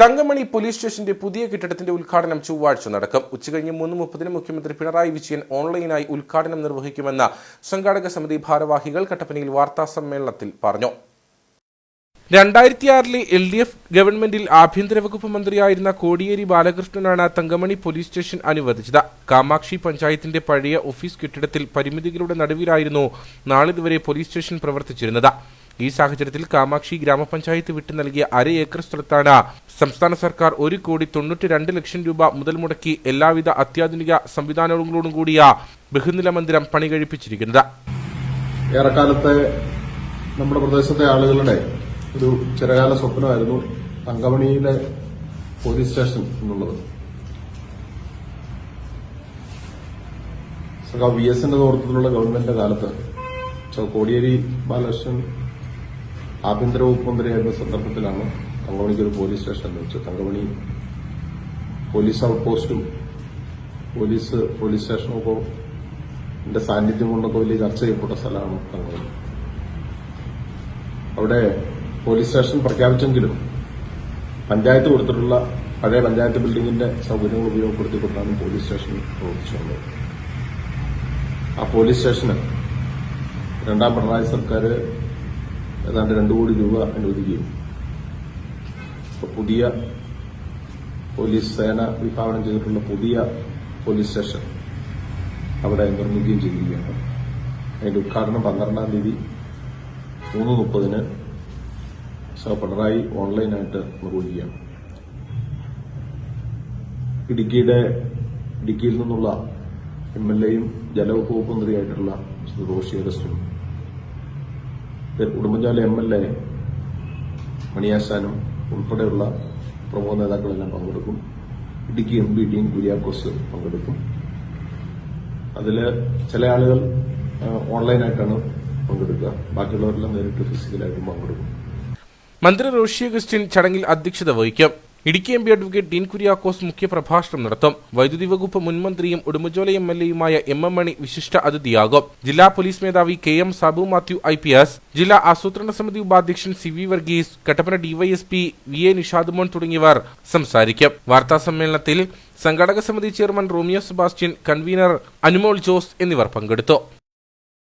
Thankamani police സ്റ്റേഷന്റെ പുതിയ കെട്ടിടത്തിന്റെ ഉദ്ഘാടനം ചൊവ്വാഴ്ച നടക്കും. ഉച്ചകഴിഞ്ഞ് മൂന്ന് മുപ്പതിന് മുഖ്യമന്ത്രി പിണറായി വിജയൻ ഓൺലൈനായി ഉദ്ഘാടനം നിർവഹിക്കുമെന്ന് സംഘാടക സമിതി ഭാരവാഹികൾ കട്ടപ്പനയിൽ വാർത്താ സമ്മേളനത്തിൽ പറഞ്ഞു. രണ്ടായിരത്തി ആറിലെ എൽ ഡി എഫ് ഗവൺമെന്റിൽ ആഭ്യന്തര വകുപ്പ് മന്ത്രിയായിരുന്ന കോടിയേരി ബാലകൃഷ്ണനാണ് തങ്കമണി പോലീസ് സ്റ്റേഷൻ അനുവദിച്ചത്. കാമാക്ഷി പഞ്ചായത്തിന്റെ പഴയ ഓഫീസ് കെട്ടിടത്തിൽ പരിമിതികളുടെ നടുവിലായിരുന്നു നാളിതുവരെ പോലീസ് സ്റ്റേഷൻ പ്രവർത്തിച്ചിരുന്നത്. ഈ സാഹചര്യത്തിൽ കാമാക്ഷി ഗ്രാമപഞ്ചായത്ത് വിട്ടു നൽകിയ അര ഏക്കർ സ്ഥലത്താണ് സംസ്ഥാന സർക്കാർ ഒരു കോടി തൊണ്ണൂറ്റി രണ്ട് ലക്ഷം രൂപ മുതൽ മുടക്കി എല്ലാവിധ അത്യാധുനിക സംവിധാനങ്ങളോടും കൂടിയ ബഹുനില മന്ദിരം പണി കഴിപ്പിച്ചിരിക്കുന്നത് ഏറെക്കാലത്തെ നമ്മുടെ പ്രദേശത്തെ ആളുകളുടെ ഒരു ചിരകാല സ്വപ്നമായിരുന്നു തങ്കമണിയിലെ പോലീസ് സ്റ്റേഷൻ എന്നുള്ളത്. സഖാവ് വി എസിന്റെ നേതൃത്വത്തിലുള്ള ഗവൺമെന്റിന്റെ കാലത്ത് കോടിയേരി ബാലകൃഷ്ണൻ ആഭ്യന്തര വകുപ്പ് മന്ത്രിയായിരുന്ന സന്ദർഭത്തിലാണ് തങ്കമണിക്ക് ഒരു പോലീസ് സ്റ്റേഷനിൽ വെച്ച് തങ്കമണി പോലീസ് ഔട്ട് പോസ്റ്റും പോലീസ് പോലീസ് സ്റ്റേഷനും എന്റെ സാന്നിധ്യം കൊണ്ടൊക്കെ വലിയ ചർച്ച ചെയ്യപ്പെട്ട സ്ഥലമാണ് തങ്കമണി. അവിടെ പോലീസ് സ്റ്റേഷൻ പ്രഖ്യാപിച്ചെങ്കിലും പഞ്ചായത്ത് കൊടുത്തിട്ടുള്ള പഴയ പഞ്ചായത്ത് ബിൽഡിങ്ങിന്റെ സൗകര്യങ്ങൾ ഉപയോഗപ്പെടുത്തിക്കൊണ്ടാണ് പോലീസ് സ്റ്റേഷൻ പ്രവർത്തിച്ചു ആ പോലീസ് സ്റ്റേഷന് രണ്ടാം പിണറായി സർക്കാർ ഏതാണ്ട് രണ്ടു കോടി രൂപ അനുവദിക്കുകയും പുതിയ പോലീസ് സേന വിഭാവനം ചെയ്തിട്ടുള്ള പുതിയ പോലീസ് സ്റ്റേഷൻ അവിടെ നിർമ്മിക്കുകയും ചെയ്തിരിക്കുകയാണ് അതിന്റെ ഉദ്ഘാടനം പന്ത്രണ്ടാം തീയതി മൂന്ന് മുപ്പതിന് സഹ പിണറായി ഓൺലൈനായിട്ട് നിർവഹിക്കുകയാണ്. ഇടുക്കിയുടെ ഇടുക്കിയിൽ നിന്നുള്ള എം എൽ എയും ജലവകുപ്പ് മന്ത്രിയായിട്ടുള്ള ശ്രീ റോഷി അഗസ്റ്റും ഉടുമ്പൻചോല എം എൽ എ മണിയാശാനും ഉൾപ്പെടെയുള്ള പ്രമുഖ നേതാക്കളെല്ലാം പങ്കെടുക്കും. ഇടുക്കി എം പി ഡീൻ കുര്യാക്കോസ് പങ്കെടുക്കും. അതിൽ ചില ആളുകൾ ഓൺലൈനായിട്ടാണ് പങ്കെടുക്കുക. ബാക്കിയുള്ളവരെല്ലാം നേരിട്ട് ഫിസിക്കലായിട്ടും പങ്കെടുക്കും. മന്ത്രി റോഷി അഗസ്റ്റിൻ ചടങ്ങിൽ അധ്യക്ഷത വഹിക്കും. Idukki M P advocate Dean Kuriakose മുഖ്യപ്രഭാഷണം നടത്തും. വൈദ്യുതി വകുപ്പ് മുൻമന്ത്രിയും ഉടുമ്പോല എം എൽ എയുമായ എം എം മണി വിശിഷ്ട അതിഥിയാകും. ജില്ലാ പോലീസ് മേധാവി K M Sabu Mathew I P S. ജില്ലാ ആസൂത്രണ സമിതി ഉപാധ്യക്ഷൻ C V Varghese Kattappana DYSP V A Nishadmon തുടങ്ങിയവർ സംസാരിക്കും. വാർത്താ സമ്മേളനത്തിൽ സംഘാടക സമിതി ചെയർമാൻ റോമിയോ സെബാസ്റ്റ്യൻ കൺവീനർ അനുമോൾ ജോസ് എന്നിവർ പങ്കെടുത്തു.